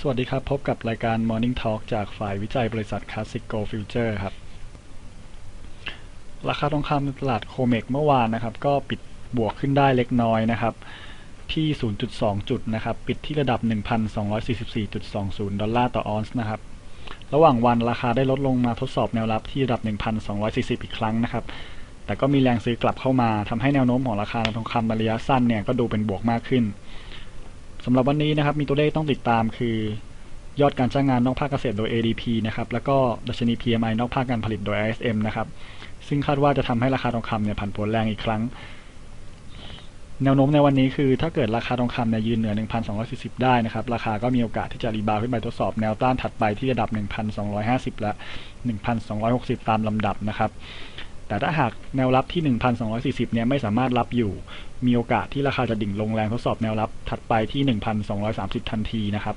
สวัสดีครับ พบกับรายการ Morning Talk จากฝ่ายวิจัยบริษัท Classic Go Future ครับ ราคาทองคำในตลาดโคเมกเมื่อวานนะครับ ก็ปิดบวกขึ้นได้เล็กน้อยนะครับ ที่ 0.2 จุดนะครับ ปิดที่ระดับ 1,244.20 ดอลลาร์ต่อออนซ์นะครับ ระหว่างวันราคาได้ลดลงมาทดสอบแนวรับที่ระดับ 1,240 อีกครั้งนะครับ แต่ก็มีแรงซื้อกลับเข้ามาทำให้แนวโน้มของราคาทองคำในระยะสั้นเนี่ยก็ดูเป็นบวกมากขึ้น สำหรับวันนี้นะครับมีตัวเลขต้องติดตามคือยอดการจ้างงานนอกภาคเกษตรโดย ADP นะครับ แล้วก็ดัชนี PMI นอกภาคการผลิตโดย ISM นะครับ ซึ่งคาดว่าจะทำให้ราคาทองคำเนี่ยผันผวนแรงอีกครั้ง แนวโน้มในวันนี้คือ ถ้าเกิดราคาทองคำเนี่ยยืนเหนือ 1,240 ได้นะครับ ราคาก็มีโอกาสที่จะรีบาวขึ้นไปทดสอบแนวต้านถัดไปที่ระดับ 1,250 และ 1,260 ตามลำดับนะครับ แต่ถ้าหากแนวรับที่ 1,240 เนี่ยไม่สามารถรับอยู่ มีโอกาสที่ราคาจะดิ่งลงแรงทดสอบแนวรับถัดไปที่ 1,230 ทันทีนะครับ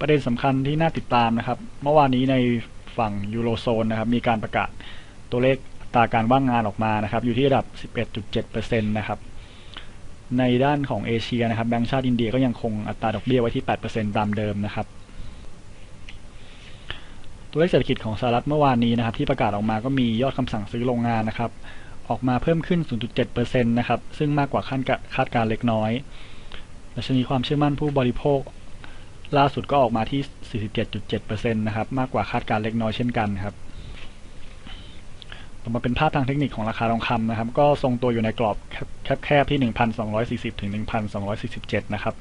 ประเด็นสำคัญที่น่าติดตามนะครับ เมื่อวานนี้ในฝั่งยูโรโซนนะครับ มีการประกาศตัวเลขตาการว่างงานออกมานะครับ อยู่ที่ระดับ 11.7%นะครับ ในด้านของเอเชียนะครับแบงก์ชาติอินเดียก็ยังคงอัตราดอกเบี้ยไว้ที่ 8%ตามเดิมนะครับ ตัวเลขเศรษฐกิจของสหรัฐเมื่อวานนี้นะครับ ที่ประกาศออกมาก็มียอดคำสั่งซื้อโรงงานนะครับ ออกมาเพิ่มขึ้น 0.7%นะครับ ซึ่งมากกว่าคาดการเล็กน้อยดัชนีความเชื่อมั่นผู้บริโภค ล่าสุดก็ออกมาที่ 47.7%นะครับ มากกว่าคาดการเล็กน้อยเช่นกันครับ ต่อมาเป็นภาพทางเทคนิคของราคาทองคำนะครับ ก็ทรงตัวอยู่ในกรอบแคบๆที่ 1,240 ถึง 1,247 นะครับ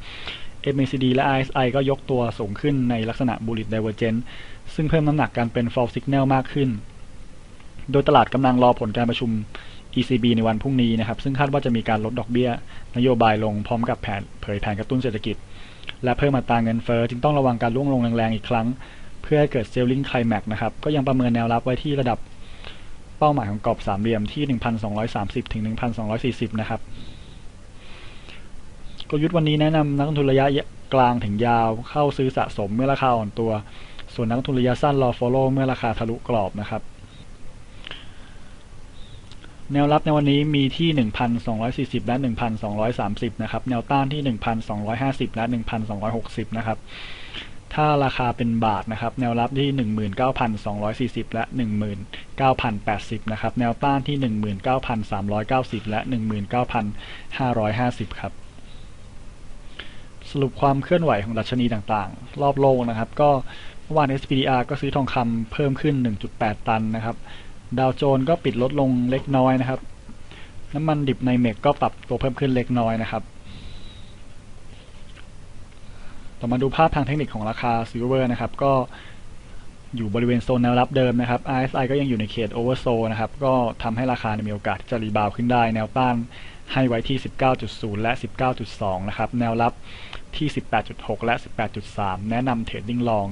MACD และ RSI ก็ยกตัวสูงขึ้นในลักษณะ bullish divergence ซึ่งเพิ่มน้ำหนักการเป็น fall signal มากขึ้น โดยตลาดกำลังรอผลการประชุม ECB ในวันพรุ่งนี้นะครับ ซึ่งคาดว่าจะมีการลดดอกเบี้ย นโยบายลงพร้อมกับแผนเผยแผนกระตุ้นเศรษฐกิจ และเพิ่มอัตราเงินเฟอ้อจึงต้องระวังการร่วงลงแรงๆอีกครั้ง เพื่อให้เกิดเซลลิงไคลแม็กนะครับ ก็ยังประเมินแนวรับไว้ที่ระดับ เป้าหมายของกรอบสามเหลี่ยมที่ 1,230 ถึง 1,240 นะครับกลยุทธ์วันนี้แนะนำนักลงทุนระยะกลางถึงยาวเข้าซื้อสะสมเมื่อราคาอ่อนตัว ส่วนนักลงทุนระยะสั้นรอ follow เมื่อราคาทะลุกรอบนะครับ แนวรับในวันนี้มีที่ 1,240 และ 1,230 นะครับ แนวต้านที่ 1,250 และ 1,260 นะครับ ถ้าราคาเป็นบาทนะครับ แนวรับที่ 19,240 และ 19,080 นะครับ แนวต้านที่ 19,390 และ 19,550 ครับ สรุปความเคลื่อนไหวของดัชนีต่างๆ รอบโลกนะครับ ก็เมื่อวาน SPDR ก็ซื้อทองคำเพิ่มขึ้น 1.8 ตันนะครับ ดาวโจนก็ปิดลดลงเล็กน้อยนะครับ น้ำมันดิบในเมกก็ปรับตัวเพิ่มขึ้นเล็กน้อยนะครับ ต่อมาดูภาพทางเทคนิคของราคาซิลเวอร์นะครับ ก็อยู่บริเวณโซนแนวรับเดิมนะครับ RSI ก็ยังอยู่ในเขตโอเวอร์โซนะครับ ก็ทำให้ราคามีโอกาสที่จะรีบาวขึ้นได้ แนวต้านให้ไว้ที่ 19.0 และ 19.2 นะครับ แนวรับที่ 18.6 และ 18.3 แนะนำเทรดดิ้งลอง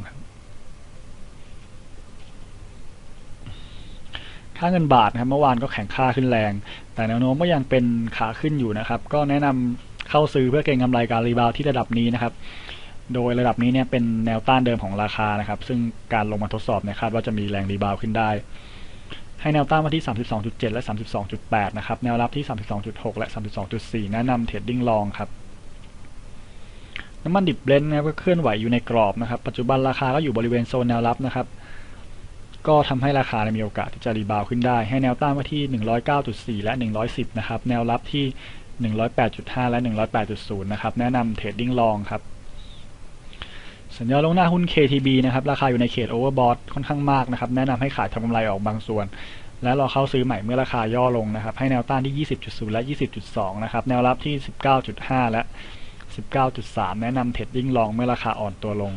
ค่าเงินบาทนะครับ เมื่อวานก็แข็งค่าขึ้นแรง แต่แนวโน้มก็ยังเป็นขาขึ้นอยู่นะครับ ก็แนะนำเข้าซื้อเพื่อเก็งกำไรการรีบาวที่ระดับนี้นะครับ โดยระดับนี้เนี่ยเป็นแนวต้านเดิมของราคานะครับ ซึ่งการลงมาทดสอบเนี่ยคาดว่าจะมีแรงรีบาวขึ้นได้ ให้แนวต้านมาที่ 32.7 และ 32.8 นะครับ แนวรับที่ 32.6 และ 32.4 แนะนำเทรดดิ้งลองครับ น้ำมันดิบเบรนท์นะครับก็เคลื่อนไหวอยู่ในกรอบนะครับ ปัจจุบันราคาก็อยู่บริเวณโซนแนวรับนะครับ ก็ทำให้ราคามีโอกาสที่จะรีบาวขึ้นได้ ให้แนวต้านมาที่ 109.4 และ 110 นะครับ แนวรับที่ 108.5 และ 108.0 นะครับ แนะนำเทรดดิ้งลองครับ สัญญาลงหน้าหุ้น KTB นะครับ ราคาอยู่ในเขตโอเวอร์บอทค่อนข้างมากนะครับ แนะนำให้ขายทำกำไรออกบางส่วน และรอเข้าซื้อใหม่เมื่อราคาย่อลงนะครับ ให้แนวต้านที่ 20.0 และ 20.2 นะครับ แนวรับที่ 19.5 และ 19.3 แนะนำเทรดดิ้งลองเมื่อราคาอ่อนตัวลง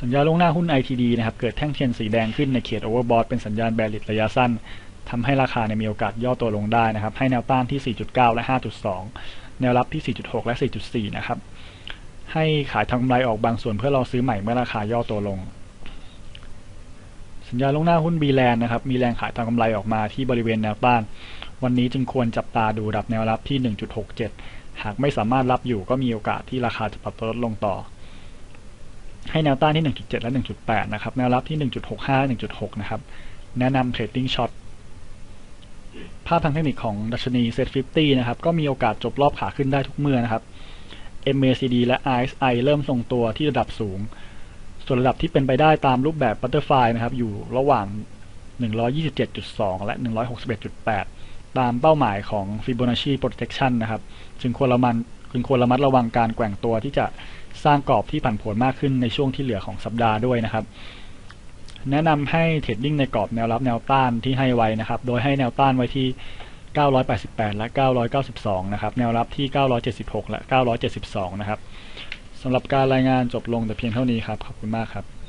สัญญาลงหน้าหุ้น ITD นะครับ เกิดแท่งเทียนสีแดงขึ้นในเขตโอเวอร์บอทเป็นสัญญาณแบริดระยะสั้นทำให้ราคาในมีโอกาสย่อตัวลงได้นะครับ ให้แนวต้านที่ 4.9 และ 5.2 แนวรับที่ 4.6 และ 4.4 นะครับ ให้ขายทำกำไรออกบางส่วนเพื่อเราซื้อใหม่เมื่อราคาย่อตัวลง สัญญาลงหน้าหุ้นบีแลนนะครับ มีแรงขายทำกำไรออกมาที่บริเวณแนวต้าน วันนี้จึงควรจับตาดูดับแนวรับที่ 1.67 หากไม่สามารถรับอยู่ก็มีโอกาสที่ราคาจะปรับตัวลดลงต่อ ให้แนวต้านที่ 1.7 และ 1.8 นะครับ แนวรับที่ 1.65 1.6 นะครับ แนะนำเทรดดิ้งช็อตภาพทางเทคนิคของดัชนี Set 50 นะครับ ก็มีโอกาสจบรอบขาขึ้นได้ทุกเมื่อนะครับ MACD และ RSI เริ่มทรงตัวที่ระดับสูง ส่วนระดับที่เป็นไปได้ตามรูปแบบ Butterfly นะครับ อยู่ระหว่าง 127.2 และ 161.8 ตามเป้าหมายของ Fibonacci Protection นะครับ จึงควรระมัดจึงควรระมัดระวังการแกว่งตัวที่จะสร้างกรอบที่ผันผวนมากขึ้นในช่วงที่เหลือของสัปดาห์ด้วยนะครับ แนะนำให้เทรดดิ้งในกรอบแนวรับแนวต้านที่ให้ไว้นะครับ โดยให้แนวต้านไว้ที่ 988 และ 992 นะครับ แนวรับที่ 976 และ 972 นะครับสำหรับการรายงานจบลงแต่เพียงเท่านี้ครับ ขอบคุณมากครับ